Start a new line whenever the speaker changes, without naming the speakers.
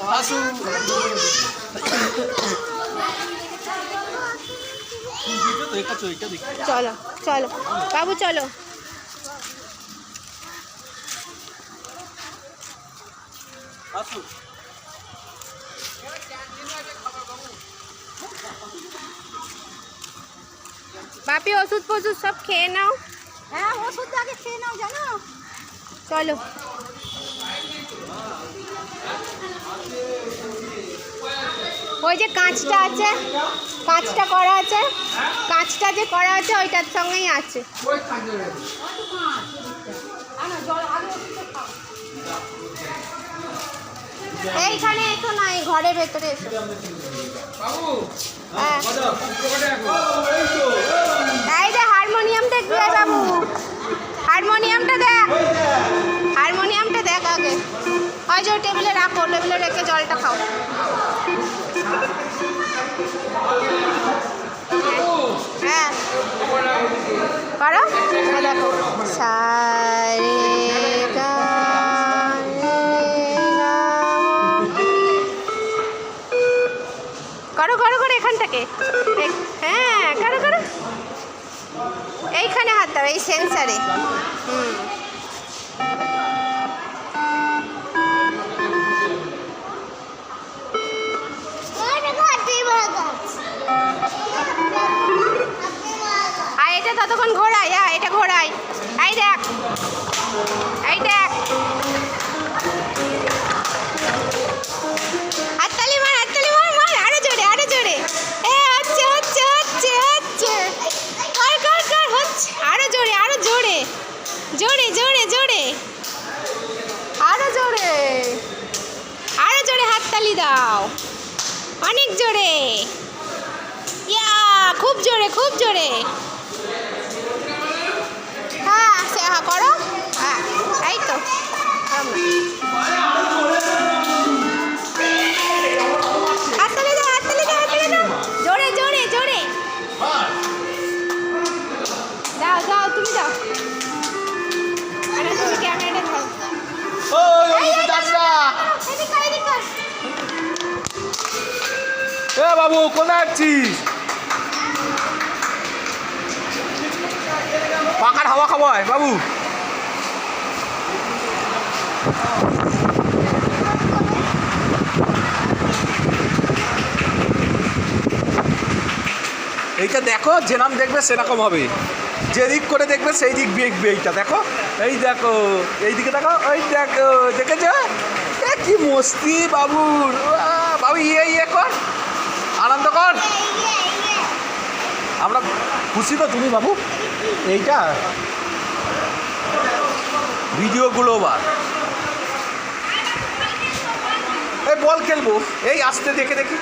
আসু
চলো চলো। বাবু চলো।
আসু
বাপি ওষুধ ফষুধ সব খেয়ে নাও।
হ্যাঁ ওষুধ আগে খেয়ে নাও জানো?
চলো। ওই যে কাঁচটা আছে কাঁচটা করা আছে কাঁচটা যে করা আছে ওইটার সঙ্গেই আছে এইখানে এসো না এই ঘরের ভেতরে এসো হ্যাঁ ওই টেবিলে রেখে জলটা খাও হ্যাঁ করো দেখো সারে। করো করো করো এখান থেকে হ্যাঁ করো করো এইখানে হাত দাও এই সেন্সারে হুম আরও জোরে আরও জোরে। জোরে জোরে জোরে। আরও জোরে। আরও জোরে হাততালি দাও। অনেক জোরে। ইয়া, খুব জোরে খুব জোরে। হ্যাঁ হ্যাঁ করো। তুমি দাও ক্যামেরাটা ধরো।
এ বাবু কোথায় আছিস? পাখার হাওয়া খাওয়ায় বাবু। এইটা দেখো যেরকম দেখবে সেরকম হবে। যেদিক করে দেখবে, সেই দিক দেখবে এইটা। দেখো, এই দেখো, এই দিকে দেখো ওই দেখো, দেখেছ? কি মস্তি বাবুর বাবু ইয়ে ইয়ে কর। আনন্দ কর। আমরা খুশি তো তুমি, বাবু? এইটা? ভিডিওগুলো বার এই বল খেলব। এই আসতে দেখে দেখি।